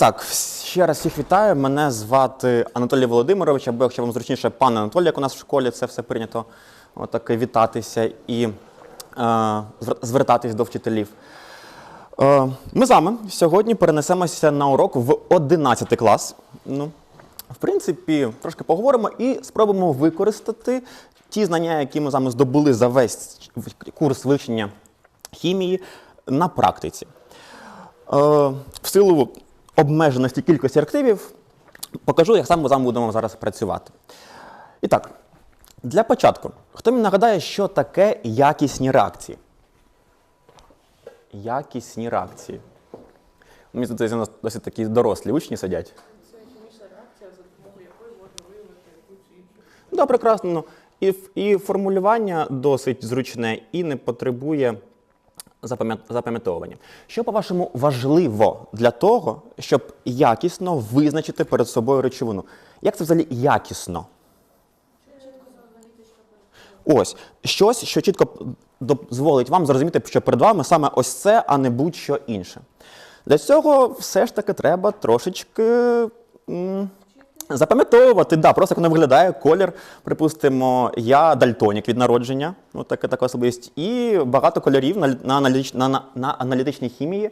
Так, ще раз всіх вітаю. Мене звати Анатолій Володимирович, або якщо вам зручніше, пан Анатолій, як у нас в школі, це все прийнято отак вітатися і е, звертатись до вчителів. Е, ми з вами сьогодні перенесемося на урок в 11 клас. Ну, в принципі, трошки поговоримо і спробуємо використати ті знання, які ми з вами здобули за весь курс вивчення хімії на практиці. Е, в силу обмеженості кількості активів покажу, як саме ми будемо зараз працювати. І так, для початку, хто мені нагадає, що таке якісні реакції? Якісні реакції. Мені здається, у нас досить такі дорослі учні сидять. Це хімічна реакція, за допомогою якої можна виявити якусь іншу. Да, прекрасно. І, і формулювання досить зручне і не потребує запам'ятовування. Що, по-вашому, важливо для того, щоб якісно визначити перед собою речовину? Як це взагалі якісно? Ось щось, що чітко дозволить вам зрозуміти, що перед вами саме ось це, а не будь-що інше. Для цього все ж таки треба трошечки запам'ятовувати, да, просто як воно виглядає, колір. Припустимо, я дальтонік від народження, ну, така, така особливість, і багато кольорів на, на, на, на, на аналітичній хімії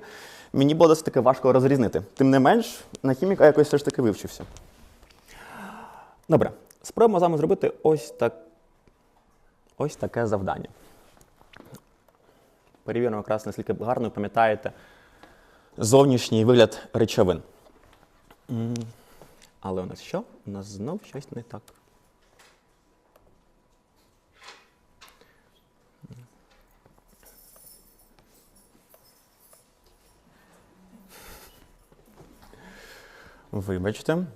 мені було досить таки важко розрізнити. Тим не менш, на хіміка якось все ж таки вивчився. Добре, спробуємо з вами зробити ось так. Ось таке завдання. Перевіримо якраз, наскільки гарно пам'ятаєте зовнішній вигляд речовин. Але у нас що? У нас знов щось не так. Вибачте.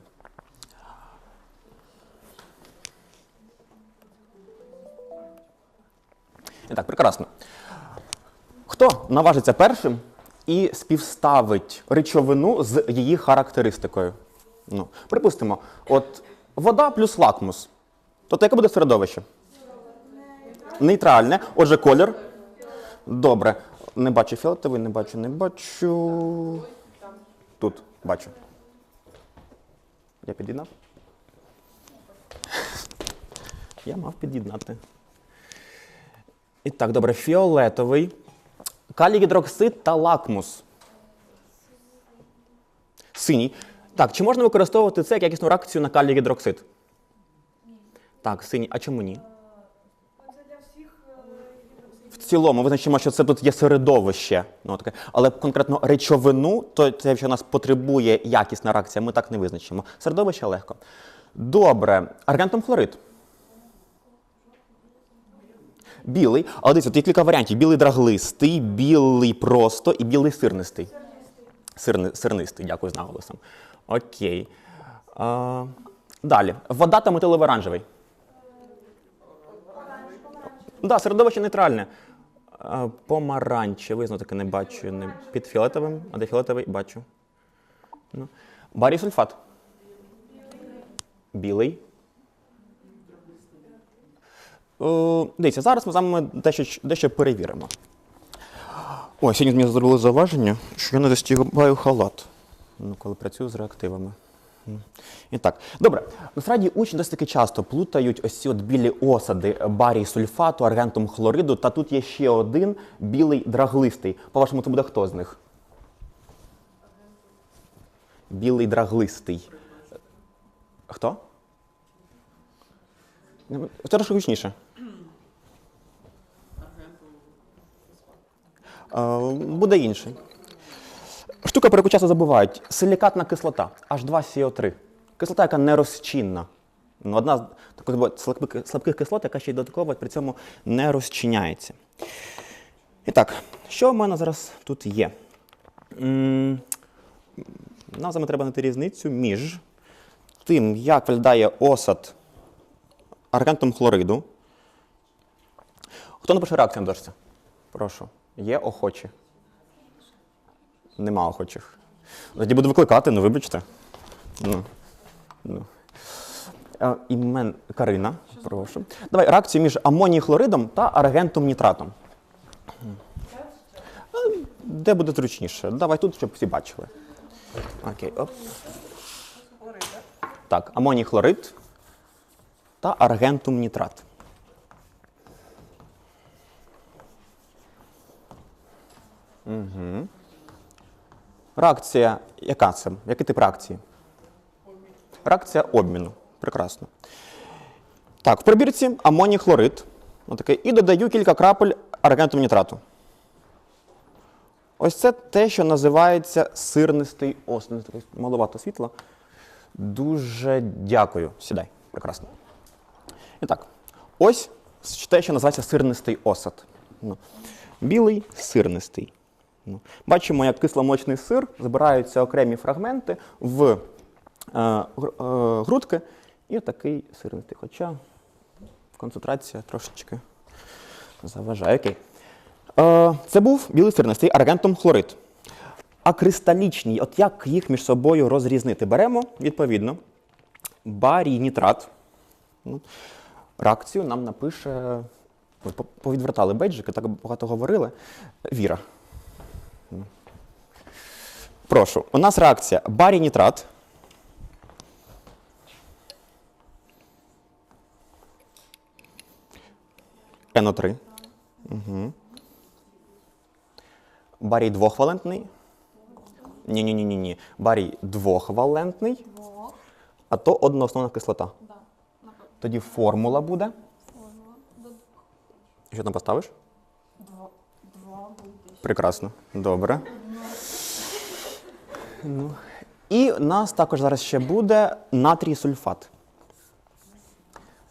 І так, прекрасно. Хто наважиться першим і співставить речовину з її характеристикою? Ну, припустимо, от вода плюс лакмус. Тобто яке буде середовище? Нейтральне. Отже, колір. Добре. Не бачу фіолетовий, не бачу, не бачу. Тут бачу. Я під'єднав? Я мав під'єднати. І так, добре, фіолетовий. Калій гідроксид та лакмус. Синій. Так, чи можна використовувати це як якісну реакцію на калій гідроксид? Так, синій. А чому ні? Це для всіх В цілому визначимо, що це тут є середовище. Ну, таке. Але конкретно речовину, то це, у нас потребує якісна реакція, ми так не визначимо. Середовище легко. Добре. Аргентум хлорид. Білий. Але дивіться, тут є кілька варіантів: білий драглистий, білий просто і білий сирнистий. Сирни, сирнистий, дякую з наголосом. Окей. А, далі. Вода та метиловий оранжевий. Да, середовище нейтральне. Помаранчевий, знову таки не бачу. Не... Під фіолетовим, а де фіолетовий бачу. Ну. Барій сульфат. Білий. О, дивіться, зараз ми з вами дещо, дещо перевіримо. Ой, сьогодні мені зробили зауваження, що я не застігаю халат, ну, коли працюю з реактивами. І так, добре. Насправді учні досить таки часто плутають ось ці от білі осади барій сульфату, аргентум хлориду, та тут є ще один білий драглистий. По-вашому, це буде хто з них? Білий драглистий. Хто? Ну, Трошки гучніше. Е, Буде інший. Штука, про яку часто забувають. Силікатна кислота H2CO3. Кислота, яка не розчинна. Ну, Одна з таких слабких, кислот, яка ще й додатково при цьому не розчиняється. І так, що в мене зараз тут є? М, Нам з треба знайти різницю між тим, як виглядає осад аргентум хлориду. Хто напише реакцію на дошці? Прошу. Є охочі. Нема охочих. Тоді буду викликати, ну вибачте. Ну, ну. Е, Імен Карина, прошу. Давай реакцію між амоній хлоридом та аргентум нітратом. Е, Де буде зручніше? Давай тут, щоб всі бачили. Окей, оп. Так? Так, амоній хлорид та аргентум нітрат. Угу. Реакція, яка це? Який тип реакції? Реакція обміну. Прекрасно. Так, в прибірці амоній хлорид. І додаю кілька крапель аргентум нітрату. Ось це те, що називається сирнистий осад. Маловато світла. Дуже дякую. Сідай. Прекрасно. І так, ось те, що називається сирнистий осад. Ну, Білий сирнистий. Ну, Бачимо, як кисломолочний сир збираються окремі фрагменти в е, е, грудки і такий сирнистий. Хоча концентрація трошечки заважає. Окей. Е, це був білий сирнистий аргентум хлорид. А кристалічні, от як їх між собою розрізнити? Беремо, відповідно, барій нітрат. Ну, Реакцію нам напише. Повідвертали бейджики, так багато говорили. Віра. Прошу. У нас реакція барій нітрат. НО3. Угу. Барій двохвалентний. Ні, ні, ні, ні, ні. Барій двохвалентний, а то одноосновна кислота. Тоді формула буде. Формула. Що там поставиш? Прекрасно. Добре. Ну. І нас також зараз ще буде натрій сульфат.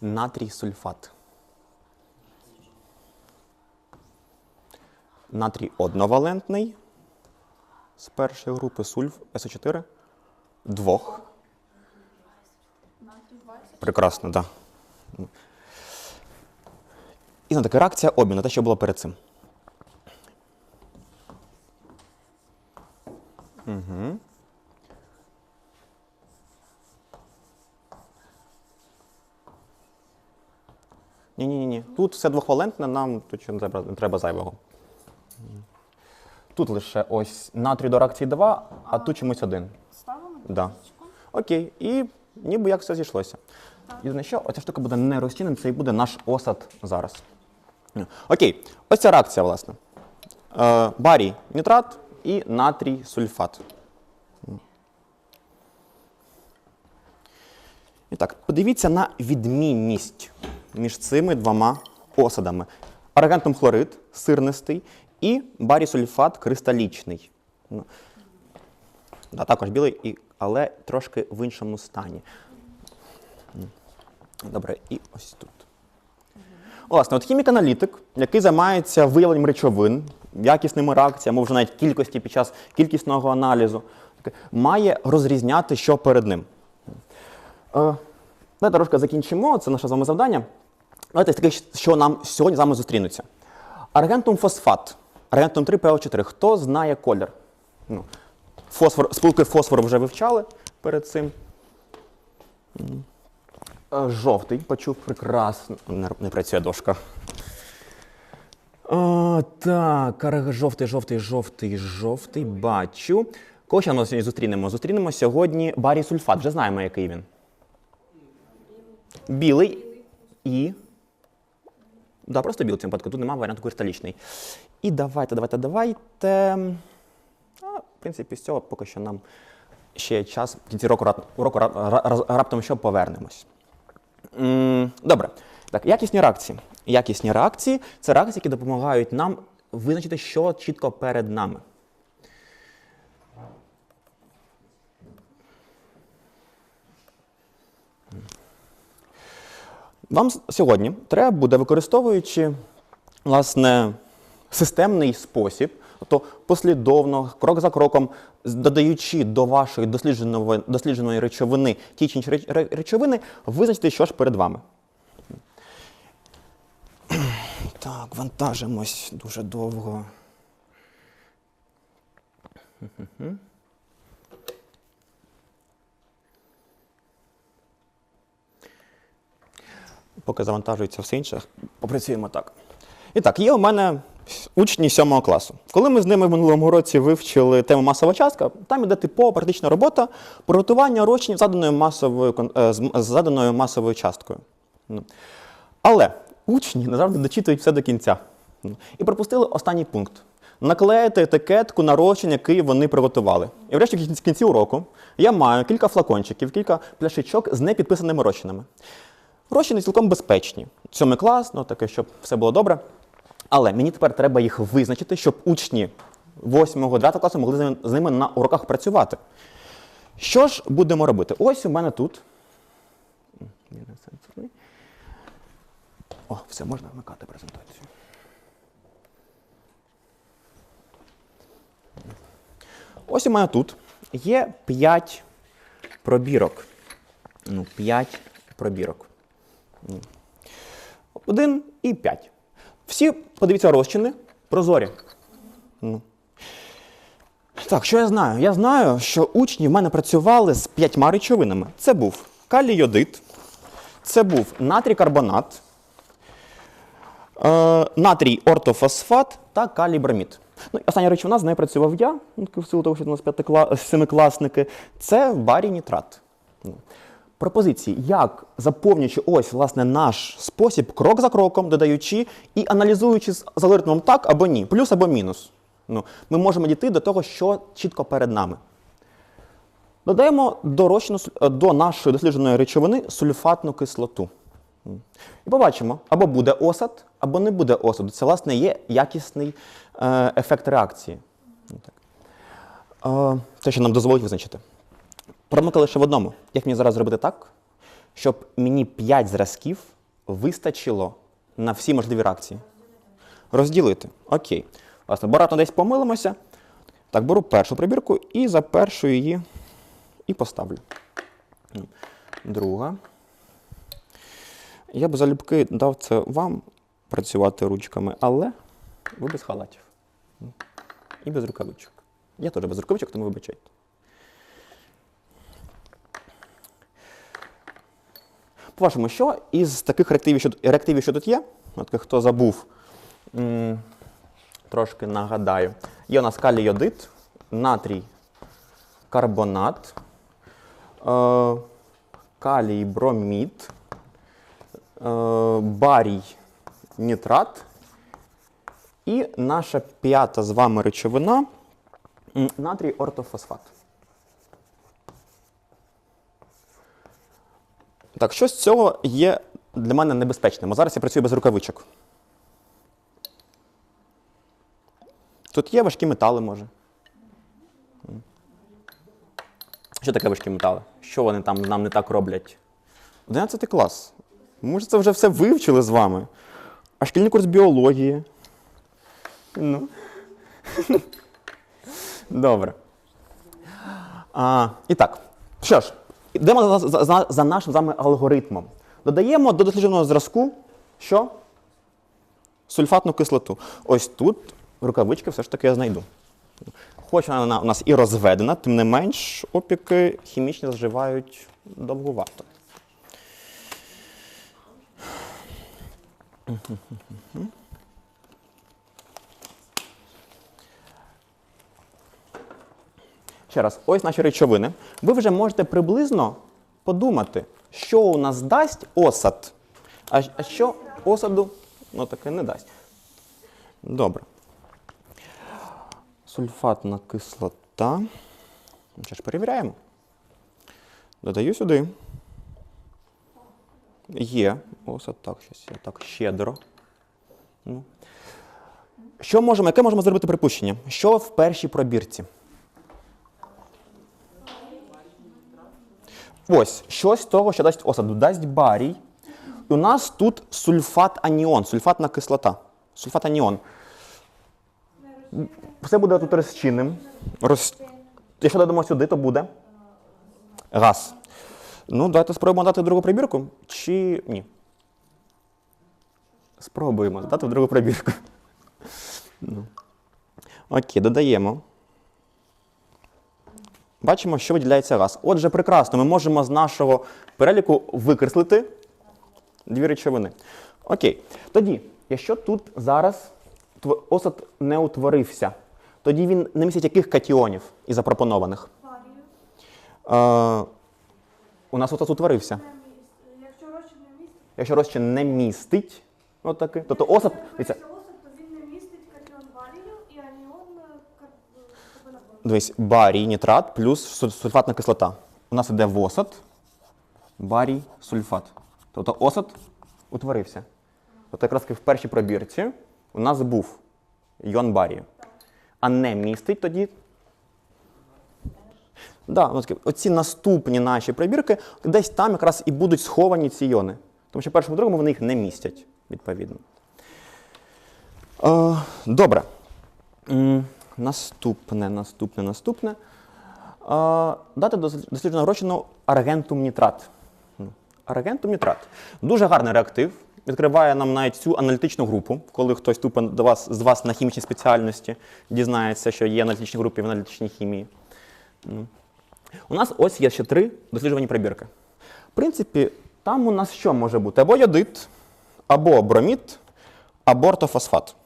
Натрій сульфат. Натрій одновалентний з першої групи сульф СО4. Двох. Прекрасно, так. Да. І на така реакція обміну, те, що було перед цим. Угу. Ні, ні. Тут все двохвалентне, нам тут не треба, не треба зайвого. Тут лише ось натрій до реакції 2, а тут чомусь один. Ставимо Да. Окей, і ніби як все зійшлося. Єдине що, оця штука буде не розчинена, це і буде наш осад зараз. Окей, ось ця реакція, власне. Е, барій нітрат і натрій сульфат. І так, подивіться на відмінність між цими двома осадами. Аргентум хлорид сирнистий і барій сульфат кристалічний. Ну, Да, також білий, але трошки в іншому стані. Добре, і ось тут. Власне, от хімік-аналітик, який займається виявленням речовин, якісними реакціями, вже навіть кількості під час кількісного аналізу, має розрізняти, що перед ним. Е, Давайте трошки закінчимо, це наше з вами завдання. Давайте таке, що нам сьогодні з вами зустрінуться. Аргентум фосфат, аргентум 3 ПО4. Хто знає колір? Ну, фосфор, спілки фосфору вже вивчали перед цим. Е, Жовтий, почув прекрасно. Не працює дошка. О, так, жовтий, жовтий, жовтий, жовтий. Бачу. Кого ще ми сьогодні зустрінемо? Зустрінемо сьогодні барій сульфат. Вже знаємо, який він. Білий і. Да, просто білий цьому випадку. Тут немає варіанту кристалічний. І давайте, давайте, давайте. А, в принципі, з цього поки що нам ще час. В кінці року, року раптом що повернемось. Добре. Так, якісні реакції. Якісні реакції це реакції, які допомагають нам визначити, що чітко перед нами. Вам сьогодні треба буде, використовуючи власне, системний спосіб, тобто послідовно, крок за кроком, додаючи до вашої дослідженої, дослідженої речовини ті чи інші речовини, визначити, що ж перед вами. Так, вантажимось дуже довго. Поки завантажується все інше, попрацюємо так. І так, є у мене учні 7 класу. Коли ми з ними в минулому році вивчили тему масова частка, там іде типова практична робота приготування розчинів з заданою масовою, е, з заданою масовою часткою. Ну. Але учні не завжди дочитують все до кінця. І пропустили останній пункт. Наклеїти етикетку на розчин, який вони приготували. І врешті в кінці- уроку я маю кілька флакончиків, кілька пляшечок з непідписаними розчинами. Розчини цілком безпечні. Сьомий клас, ну таке, щоб все було добре. Але мені тепер треба їх визначити, щоб учні 8-9 класу могли з ними на уроках працювати. Що ж будемо робити? Ось у мене тут. О, все, можна вмикати презентацію. Ось у мене тут є 5 пробірок. Ну, 5 пробірок. Один і 5. Всі, подивіться, розчини прозорі. Ну. Так, що я знаю? Я знаю, що учні в мене працювали з п'ятьма речовинами. Це був калій йодит, це був натрій карбонат, натрій ортофосфат та калій бромід. Ну, остання речовина, з нею працював я, ну, в силу того, що у нас семикласники, це барій нітрат. Ну. Пропозиції, як заповнюючи ось власне наш спосіб крок за кроком, додаючи і аналізуючи з алгоритмом так або ні, плюс або мінус. Ну, ми можемо дійти до того, що чітко перед нами. Додаємо е, до нашої дослідженої речовини сульфатну кислоту. І побачимо, або буде осад, або не буде осаду. Це, власне, є якісний е, ефект реакції. Ну. Е, Те, що нам дозволить визначити. Промика лише в одному. Як мені зараз зробити так, щоб мені 5 зразків вистачило на всі можливі реакції? Розділити. Окей. Власне, обратно десь помилимося. Так, беру першу прибірку і за першу її і поставлю. Друга. Я б залюбки дав це вам працювати ручками, але ви без халатів. І без рукавичок. Я теж без рукавичок, тому вибачайте. По-вашому, що із таких реактивів, що, реактивів, що тут є, от хто забув, трошки нагадаю, є у нас калій йодит, натрій карбонат, е, калій бромід, барій нітрат і наша п'ята з вами речовина натрій ортофосфат. Так, що з цього є для мене небезпечним? Зараз я працюю без рукавичок. Тут є важкі метали, може. Що таке важкі метали? Що вони там нам не так роблять? 11 клас. Ми ж це вже все вивчили з вами. А шкільний курс біології. Ну. Добре. А, і так, що ж, йдемо за, за, за, нашим з вами алгоритмом. Додаємо до дослідженого зразку що? Сульфатну кислоту. Ось тут рукавички все ж таки я знайду. Хоч вона у нас і розведена, тим не менш опіки хімічні заживають довгувато. Ще раз, ось наші речовини. Ви вже можете приблизно подумати, що у нас дасть осад, а, що осаду ну, таке не дасть. Добре. Сульфатна кислота. Що ж, перевіряємо. Додаю сюди. Є. Осад, так, щось я так щедро. Ну. Що можемо, яке можемо зробити припущення? Що в першій пробірці? Ось, щось того, що дасть осаду, дасть барій. У нас тут сульфат аніон, сульфатна кислота. Сульфат аніон. Все буде тут розчинним. Роз... Якщо додамо сюди, то буде газ. Ну, давайте спробуємо дати другу прибірку. Чи ні? Спробуємо дати в другу прибірку. Ну. Окей, додаємо. Бачимо, що виділяється газ. Отже, прекрасно, ми можемо з нашого переліку викреслити дві речовини. Окей. Тоді, якщо тут зараз осад не утворився, тоді він не містить яких катіонів із запропонованих? Е, у нас осад утворився. Не міст. Якщо розчин не містить, Якщо розчин не містить, от таки, тобто осад, дивіться, е, е, дивись, барій, нітрат плюс суль- сульфатна кислота. У нас іде в осад, барій, сульфат. Тобто осад утворився. Тобто якраз в першій пробірці у нас був йон барію. А не містить тоді. Да, ну, оці наступні наші пробірки, десь там якраз і будуть сховані ці йони. Тому що першому другому вони їх не містять, відповідно. Добре. Наступне, наступне, наступне. Дати дос- дослідженого розчину аргентум нітрат. Ну, Аргентум нітрат. Дуже гарний реактив. Відкриває нам навіть цю аналітичну групу, коли хтось тупо до вас, з вас на хімічній спеціальності дізнається, що є аналітичні групи в аналітичній хімії. Ну. У нас ось є ще три досліджувані прибірки. В принципі, там у нас що може бути? Або йодит, або бромід, або ортофосфат.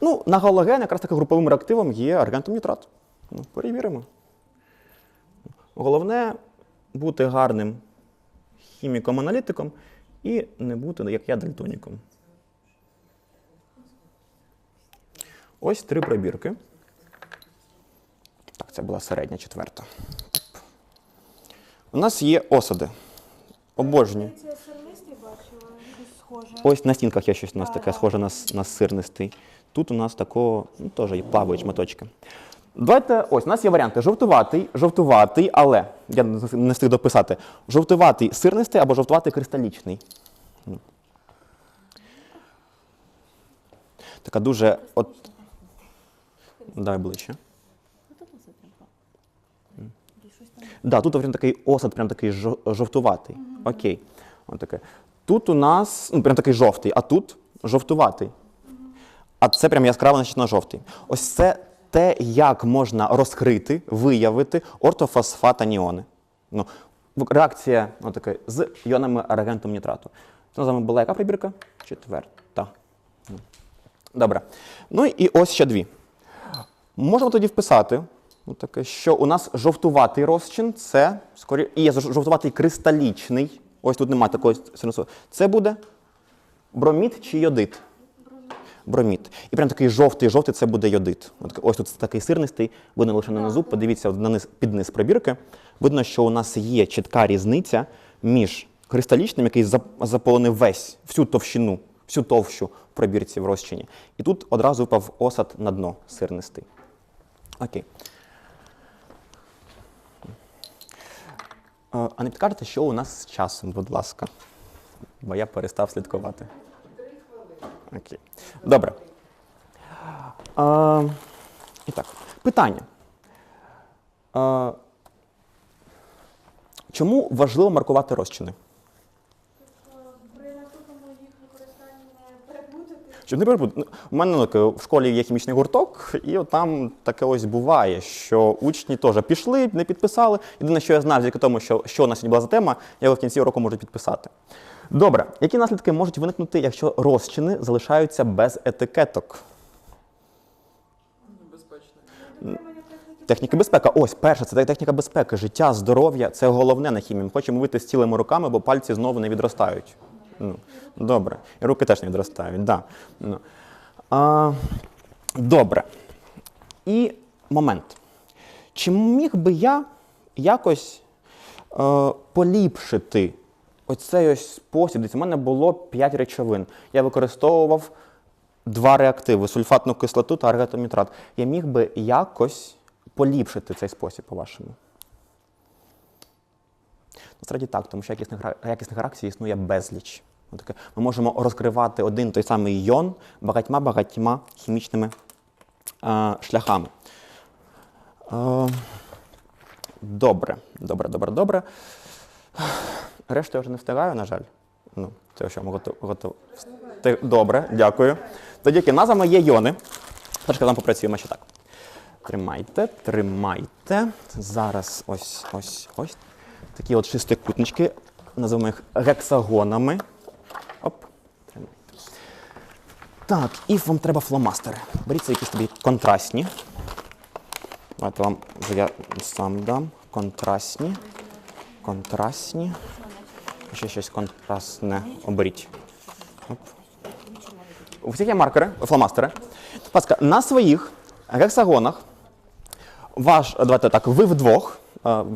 Ну, на галоген якраз таки груповим реактивом є аргентум нітрат. Ну, перевіримо. Головне бути гарним хіміком-аналітиком і не бути, як я, дальтоніком. Ось три пробірки. Так, це була середня четверта. У нас є осади. Обожнюю. Це сернистий бачила, щось схоже. Ось на стінках є щось у нас таке схоже на, с- на сирнистий. Тут у нас такого, ну теж є плавають шматочки. Давайте, ось, у нас є варіанти. Жовтуватий, жовтуватий, але я не встиг дописати. Жовтуватий сирнистий або жовтуватий кристалічний. Ну. Така дуже. От... Давай ближче. Да, тут прям такий осад, прям такий жо- жовтуватий. Окей. От таке. Тут у нас ну, прям такий жовтий, а тут жовтуватий. А це прям яскраво на жовтий. Ось це те, як можна розкрити, виявити ортофосфат аніони. Ну, реакція ну, таке, з іонами аргентум нітрату. Це вами була яка прибірка? Четверта. Ну. Добре. Ну і ось ще дві. Можемо тоді вписати, ну, таке, що у нас жовтуватий розчин це скорі... і є жовтуватий кристалічний. Ось тут немає такої синусу. Це буде бромід чи йодит? Бромід. І прям такий жовтий, жовтий це буде йодит. Ось тут такий сирнистий, видно лише на низу. Подивіться на низ, під низ пробірки. Видно, що у нас є чітка різниця між кристалічним, який заполонив весь, всю товщину, всю товщу в пробірці в розчині. І тут одразу впав осад на дно сирнистий. Окей. А не підкажете, що у нас з часом, будь ласка? Бо я перестав слідкувати. Окей. Добре. А, і так, питання. А, чому важливо маркувати розчини? При наступному їх використанні не переплутати. Щоб не перепутати. Ну, У мене ну, в школі є хімічний гурток, і от там таке ось буває, що учні теж пішли, не підписали. Єдине, що я знав, завдяки тому, що, що у нас сьогодні була за тема, його в кінці року можу підписати. Добре, які наслідки можуть виникнути, якщо розчини залишаються без етикеток? Техніка безпеки. Ось перше, це техніка безпеки. Життя, здоров'я це головне на хімії. Ми хочемо вийти з цілими руками, бо пальці знову не відростають. Ну, добре. І руки теж не відростають. Да. Ну. А, добре. І момент. Чи міг би я якось е, поліпшити оцей ось спосіб? Дивіться, У мене було 5 речовин. Я використовував два реактиви сульфатну кислоту та аргентомітрат. Я міг би якось поліпшити цей спосіб, по-вашому? Насправді так, тому що якісних, якісних реакцій існує безліч. Ми можемо розкривати один той самий йон багатьма багатьма хімічними е, шляхами. Е, добре, добре, добре, добре. Решту я вже не встигаю, на жаль. Ну, це що, ми готові. Готов... Добре, дякую. Тоді які назвами є йони. Трошки там попрацюємо ще так. Тримайте, тримайте. Зараз ось ось ось. Такі от шестикутнички. Називаємо їх гексагонами. Оп. Так, і вам треба фломастери. Беріться якісь тобі контрастні. Давайте вам я сам дам. Контрастні. Контрастні. Ще щось контрастне оберіть. Оп. У всіх є маркери, фломастери. Будь ласка, на своїх гексагонах ваш, давайте так, ви вдвох,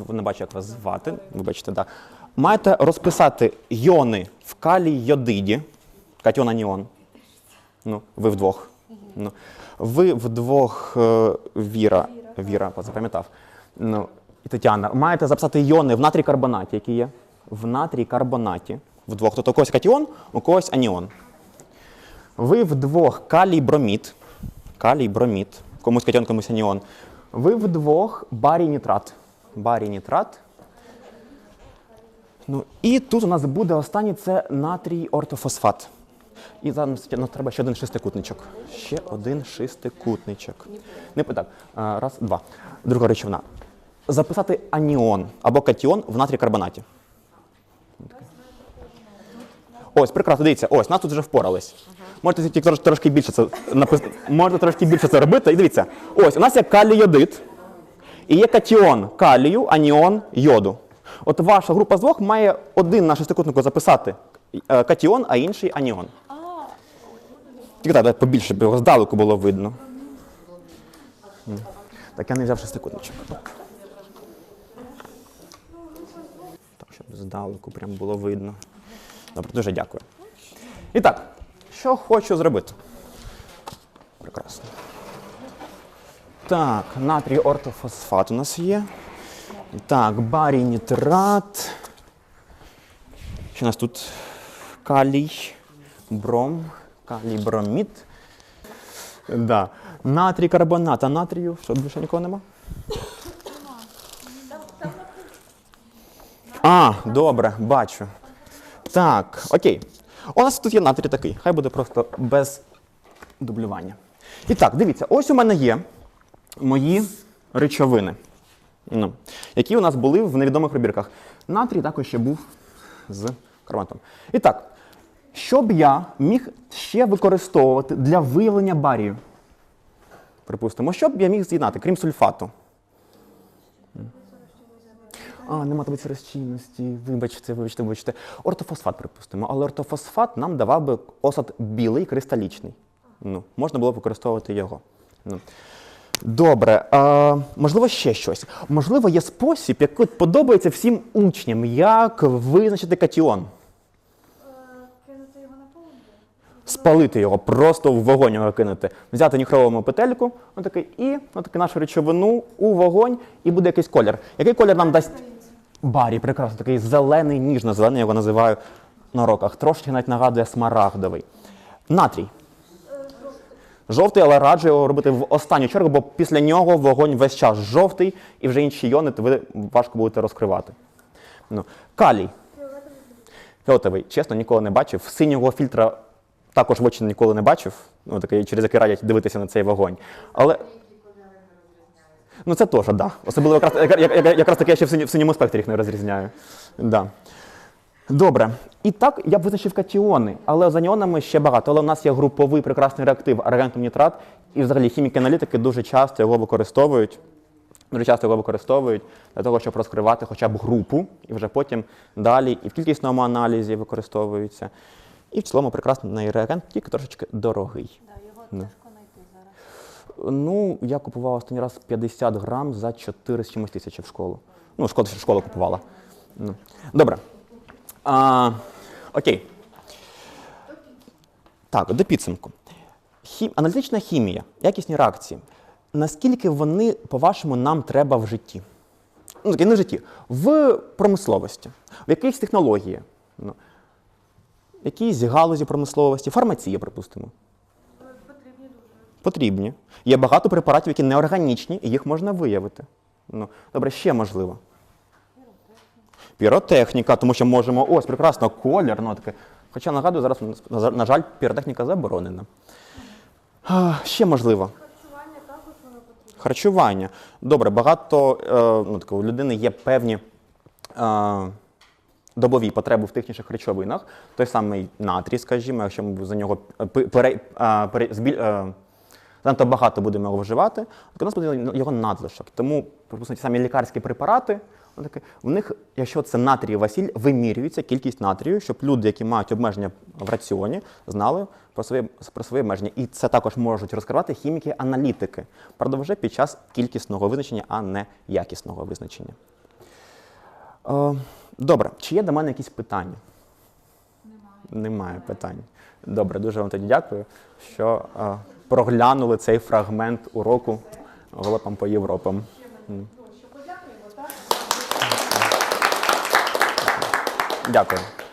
не бачу, як вас звати, вибачте, так, маєте розписати йони в калій йодиді, катіон аніон. Ну, ви вдвох. Ну, ви вдвох, е, Віра, Віра, запам'ятав. Ну, і Тетяна, маєте записати йони в натрій карбонаті, які є. В натрій карбонаті. Вдвох. Тобто у когось катіон, у когось аніон. Ви вдвох калій бромід. Калій бромід. Комусь катіон, комусь аніон. Ви вдвох барій нітрат. Барій нітрат. Ну, і тут у нас буде останній це натрій ортофосфат. І зараз нам треба ще один шестикутничок. Ще один шестикутничок. Не так. Раз, два. Друга речовина. Записати аніон або катіон в натрій карбонаті. Ось, прекрасно, дивіться, ось, нас тут вже впорались. Можете трошки більше це напис... Можете трошки більше це робити. І дивіться, ось у нас є калій йодид і є катіон калію, аніон йоду. От ваша група з двох має один на шестикутнику записати е, катіон, а інший аніон. Тільки так, побільше, бо здалеку було видно. Так, я не взяв шестикутничок. Так, щоб здалеку прям було видно. Добре, дуже дякую. І так, що хочу зробити? Прекрасно. Так, натрій ортофосфат у нас є. Так, барій нітрат. Що у нас тут? Калій, бром, калій бромід. Да. Натрій карбонат, а натрію. Що більше нікого нема? А, добре, бачу. Так, окей. У нас тут є натрій такий. Хай буде просто без дублювання. І так, дивіться, ось у мене є мої речовини, ну, які у нас були в невідомих пробірках. Натрій також ще був з карбонатом. І так, що б я міг ще використовувати для виявлення барію? Припустимо, що б я міг з'єднати, крім сульфату? А, нема таблиці розчинності. Вибачте, вибачте, вибачте. Ортофосфат, припустимо. Але ортофосфат нам давав би осад білий, кристалічний. Ну, можна було б використовувати його. Ну. Добре, а, можливо, ще щось. Можливо, є спосіб, який подобається всім учням, як визначити катіон. Е, Кинути його на полум'я. Спалити його, просто в вогонь його кинути. Взяти ніхровому петельку, отакий, і отаку нашу речовину у вогонь, і буде якийсь колір. Який колір нам дасть барій? Прекрасно, такий зелений, ніжно-зелений, я його називаю на роках. Трошки навіть нагадує смарагдовий. Натрій. Жовтий, але раджу його робити в останню чергу, бо після нього вогонь весь час жовтий, і вже інші йони ви важко будете розкривати. Ну. Калій. Фіолетовий, чесно, ніколи не бачив. Синього фільтра також в очі ніколи не бачив, ну, такий, через який радять дивитися на цей вогонь. Але. Ну, це теж, так. Да. Особливо якраз, якраз, таки я ще в синьому спектрі їх не розрізняю. Да. Добре. І так я б визначив катіони, але за аніонами ще багато. Але у нас є груповий прекрасний реактив аргентум нітрат, і взагалі хіміки-аналітики дуже часто його використовують. Дуже часто його використовують для того, щоб розкривати хоча б групу, і вже потім далі і в кількісному аналізі використовуються. І в цілому прекрасний реагент, тільки трошечки дорогий. Да, його Ну. тяжко знайти зараз. Ну, я купував останній раз 50 грам за 4 з чимось тисячі в школу. Ну, школа, школа купувала. Ну. Добре. А, окей. Так, до підсумку. Хі... Аналітична хімія, якісні реакції. Наскільки вони, по-вашому, нам треба в житті? Ну, таке не в житті, в промисловості, в якійсь технології, ну, в якійсь галузі промисловості, фармація, припустимо. Потрібні дуже. Потрібні. Є багато препаратів, які неорганічні, і їх можна виявити. Ну, добре, ще можливо. Піротехніка, тому що можемо. Ось, прекрасно, колір. Ну, таке. Хоча нагадую, зараз, на- жаль, піротехніка заборонена. А, ще можливо. Харчування також воно потрібне. Харчування. Добре, багато е, ну, таке, у людини є певні е, добові потреби в технічних речовинах, той самий натрій, скажімо, якщо ми за нього е, пере, а, пере, збіль, е, занадто багато будемо його вживати, то у нас буде його надлишок. Тому, припустимо, ті самі лікарські препарати, в них, якщо це натрієва сіль, вимірюється кількість натрію, щоб люди, які мають обмеження в раціоні, знали про свої, про свої обмеження. І це також можуть розкривати хіміки-аналітики, правда, вже під час кількісного визначення, а не якісного визначення. Е, добре, чи є до мене якісь питання? Немає. Немає питань. Добре, дуже вам тоді дякую, що е, проглянули цей фрагмент уроку Галопом по Європам. Дякую.